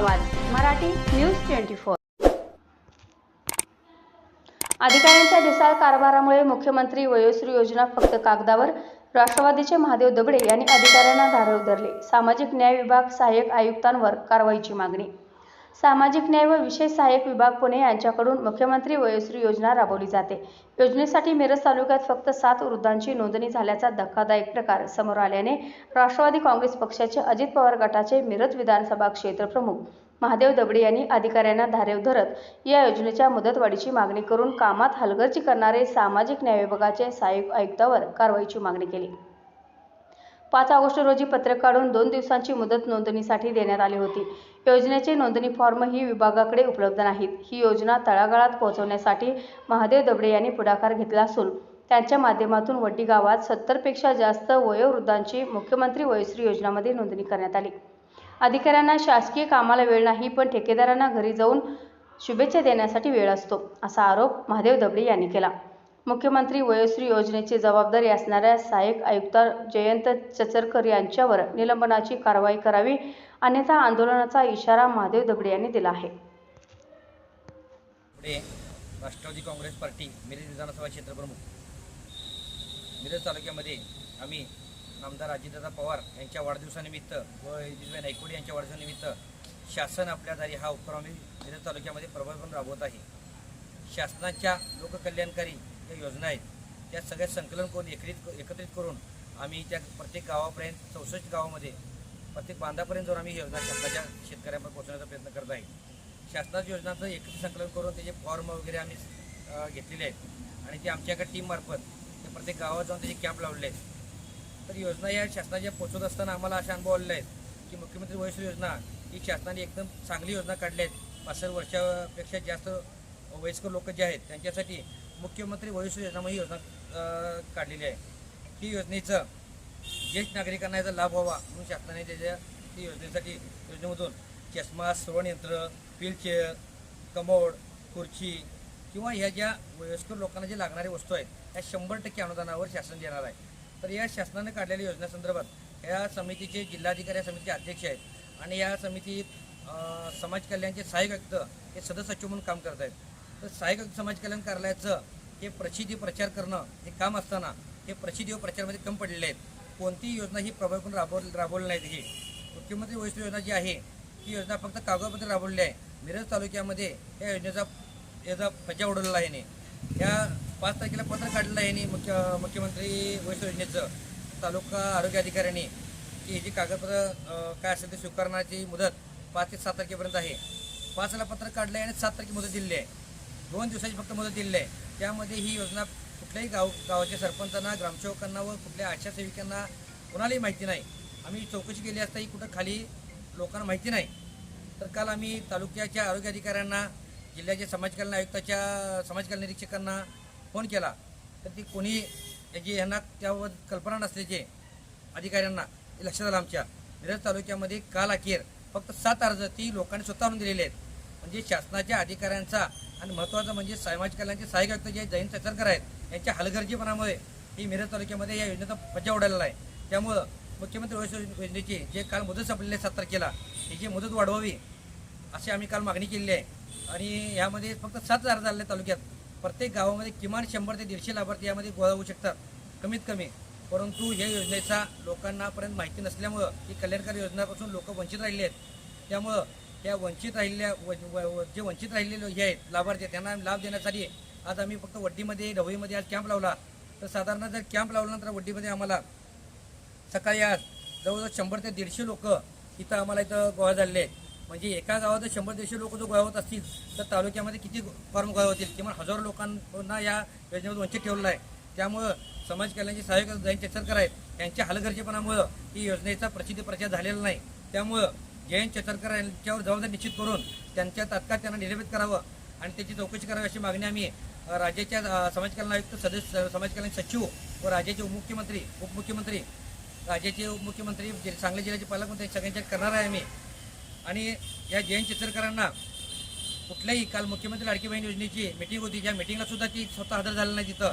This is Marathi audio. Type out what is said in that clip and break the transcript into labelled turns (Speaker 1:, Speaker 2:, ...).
Speaker 1: आवाज मराठी न्यूज ट्वेंटी फोर. अधिकाऱ्यांच्या ढिसाळ कारभारामुळे मुख्यमंत्री वयोश्री योजना फक्त कागदावर राष्ट्रवादीचे महादेव दबडे यांनी अधिकाऱ्यांना धारव धरले सामाजिक न्याय विभाग सहाय्यक आयुक्तांवर कारवाईची मागणी सामाजिक न्याय व विशेष सहाय्यक विभाग पुणे यांच्याकडून मुख्यमंत्री वयोश्री योजना राबवली जाते. योजनेसाठी मिरज तालुक्यात फक्त सात वृद्धांची नोंदणी झाल्याचा धक्कादायक प्रकार समोर आल्याने राष्ट्रवादी काँग्रेस पक्षाचे अजित पवार गटाचे मिरज विधानसभा क्षेत्र प्रमुख महादेव दबडे यांनी अधिकाऱ्यांना धारेव धरत या योजनेच्या मुदतवाढीची मागणी करून कामात हलगर्जी करणारे सामाजिक न्याय विभागाचे सहाय्यक आयुक्तावर कारवाईची मागणी केली. पाच ऑगस्ट रोजी पत्रक काढून दोन दिवसांची मुदत नोंदणीसाठी देण्यात आली होती. योजनेचे नोंदणी फॉर्म ही विभागाकडे उपलब्ध नाहीत. ही योजना तळागाळात पोहोचवण्यासाठी महादेव दबडे यांनी पुढाकार घेतला असून त्यांच्या माध्यमातून वड्डी गावात सत्तरपेक्षा जास्त वयोवृद्धांची मुख्यमंत्री वयश्री योजनामध्ये नोंदणी करण्यात आली. अधिकाऱ्यांना शासकीय कामाला वेळ नाही पण ठेकेदारांना घरी जाऊन शुभेच्छा देण्यासाठी वेळ असतो असा आरोप महादेव दबडे यांनी केला. मुख्यमंत्री वयोश्री योजनेची जबाबदारी असणाऱ्या सहाय्यक आयुक्त जयंत चचरकर यांच्यावर निलंबनाची कारवाई करावी अन्यथा आंदोलनाचा इशारा महादेव दगडे यांनी दिला आहे.
Speaker 2: पुढे राष्ट्रवादी काँग्रेस पार्टी मिरज विधानसभा क्षेत्रप्रमुख मिरज तालुक्यामध्ये आम्ही आमदार अजितदादा पवार यांच्या वाढदिवसानिमित्त व यशस्वी नायकवडी यांच्या वाढदिवसानिमित्त शासन आपल्या दारी हा उपक्रम मिरज तालुक्यामध्ये प्रभावीपणे राबवत आहे. शासनाच्या लोककल्याणकारी विविध योजना आहेत. त्या सगळ्या संकलन करून एकत्रित एकत्रित करून आम्ही त्या प्रत्येक गावापर्यंत चौसष्ट गावामध्ये प्रत्येक बांधापर्यंत जाऊन आम्ही योजना शासनाच्या शेतकऱ्यांपर्यंत पोहोचवण्याचा प्रयत्न करत आहे. शासनाच्या योजनांचं एकत्रित संकलन करून त्याचे फॉर्म वगैरे आम्ही घेतलेले आहेत. आणि ते आमच्याकडे टीममार्फत ते प्रत्येक गावात जाऊन त्याचे कॅम्प लावले आहेत. तर योजना या शासनाच्या पोचवत असताना आम्हाला असे अनुभव आलेले आहेत की मुख्यमंत्री वयस्कर योजना ही शासनाने एकदम चांगली योजना काढली आहेत. सहा वर्षापेक्षा जास्त वयस्कर लोक जे आहेत त्यांच्यासाठी मुख्यमंत्री वयस्कर योजना ही योजना काढलेली आहे. ती योजनेचं ज्येष्ठ नागरिकांना याचा लाभ व्हावा म्हणून शासनाने त्याच्या ती योजनेसाठी योजनेमधून चष्मा श्रवणयंत्र व्हीलचेअर कमोड खुर्ची किंवा ह्या ज्या वयस्कर लोकांना जे लागणारे वस्तू आहेत ह्या शंभर टक्के अनुदानावर शासन देणार आहे. तर या शासनाने काढलेल्या योजनेसंदर्भात या समितीचे जिल्हाधिकारी या समितीचे अध्यक्ष आहेत आणि या समितीत समाज कल्याणचे सहाय्यक आयुक्त हे सदस्य सचिव म्हणून काम करत आहेत. तर सहाय्यक समाज कल्याण कार्यालयाचं हे प्रसिद्धी प्रचार करणं हे काम असताना हे प्रसिद्धी व प्रचारमध्ये कम पडलेले आहेत. कोणतीही योजना ही प्रभावीपणे राबव राबवली नाही ही. मुख्यमंत्री वैष्णव योजना जी आहे ती योजना फक्त कागदपत्र राबवली आहे. मिरज तालुक्यामध्ये या योजनेचा याचा फज्जा उडवलेला आहे या पाच तारखेला पत्र काढलेलं आहे यांनी मुख्य मुख्यमंत्री वयस्कर योजनेचं. तालुका आरोग्य अधिकाऱ्यांनी की जे कागदपत्र काय असेल ते स्वीकारण्याची मुदत पाच ते सात तारखेपर्यंत आहे. पाचला पत्र काढलं आहे आणि सात तारखे मुदत दिलेली आहे. दोन दिवसाची फक्त मुदत दिलेली आहे. त्यामध्ये ही योजना कुठल्याही गाव गावाच्या सरपंचांना ग्रामसेवकांना व कुठल्या आशासेविकांना कोणालाही माहिती नाही. आम्ही चौकशी केली असता ही कुठं खाली लोकांना माहिती नाही. तर काल आम्ही तालुक्याच्या आरोग्य अधिकाऱ्यांना जिल्ह्याच्या समाज कल्याण आयुक्ताच्या समाज कल्याण निरीक्षकांना फोन केला. तर ती कोणी याची यांना त्यावर कल्पना नसल्याचे अधिकाऱ्यांना लक्षात आलं आमच्या. मिरज तालुक्यामध्ये काल अखेर फक्त सात अर्ज ती लोकांनी स्वतःहून दिलेले आहेत. म्हणजे शासनाच्या अधिकाऱ्यांचा आणि महत्त्वाचं म्हणजे समाज कल्याणचे सहाय्यक आयुक्त जे जैन चचरकर आहेत यांच्या हलगर्जीपणामुळे ही मिरज तालुक्यामध्ये या योजनेचा फज्जा उडालेला आहे. त्यामुळं मुख्यमंत्री वयस्कर योजनेची जे काल मुदत संपलेली आहे सात तारखेला त्याची मुदत वाढवावी अशी आम्ही काल मागणी केलेली आहे. आणि यामध्ये फक्त सात अर्ज आले तालुक्यात. प्रत्येक गावामध्ये किमान शंभर ते दीडशे लाभार्थी यामध्ये गोळा होऊ शकतात कमीत कमी. परंतु या योजनेचा लोकांनापर्यंत माहिती नसल्यामुळं ही कल्याणकारी योजनापासून लोक वंचित राहिले आहेत. त्यामुळं या वंचित राहिलेल्या व- व- जे वंचित राहिलेले हे आहेत लाभार्थी आहेत, त्यांना लाभ देण्यासाठी आज आम्ही फक्त वड्डीमध्ये ढवळीमध्ये आज कॅम्प लावला. तर साधारण जर कॅम्प लावल्यानंतर वड्डीमध्ये आम्हाला सकाळी आज जवळजवळ शंभर ते दीडशे लोक इथं आम्हाला इथं गोळा झालेले आहेत. म्हणजे एका गावात जर शंभर दीडशे लोक जर गोळा होत असतील तर तालुक्यामध्ये किती फॉर्म गोळा होतील? किमान हजारो लोकांना या योजनेमध्ये वंचित ठेवलेलं आहे. त्यामुळं समाज कल्याणचे सहाय्यक जैन चेतरकर आहेत यांच्या हलगर्जीपणामुळं ही योजनेचा प्रसिद्धी प्रचार झालेला नाही. त्यामुळं जयंत चतरकर यांच्यावर जबाबदारी निश्चित करून त्यांच्या तात्काळ त्यांना निलंबित करावं आणि त्याची चौकशी करावी अशी मागणी आम्ही राज्याच्या समाज कल्याण आयुक्त सदस्य समाज कल्याण सचिव व राज्याचे उपमुख्यमंत्री उपमुख्यमंत्री राज्याचे उपमुख्यमंत्री जे- सांगली जिल्ह्याचे पालकमंत्री सगळ्यांच्या करणार आहे आम्ही. आणि या जयंत चित्रकरांना कुठल्याही काल मुख्यमंत्री लाडकी बहीण योजनेची मिटिंग होती ज्या मिटिंगला सुद्धा ती स्वतः हजर झाली नाही तिथं.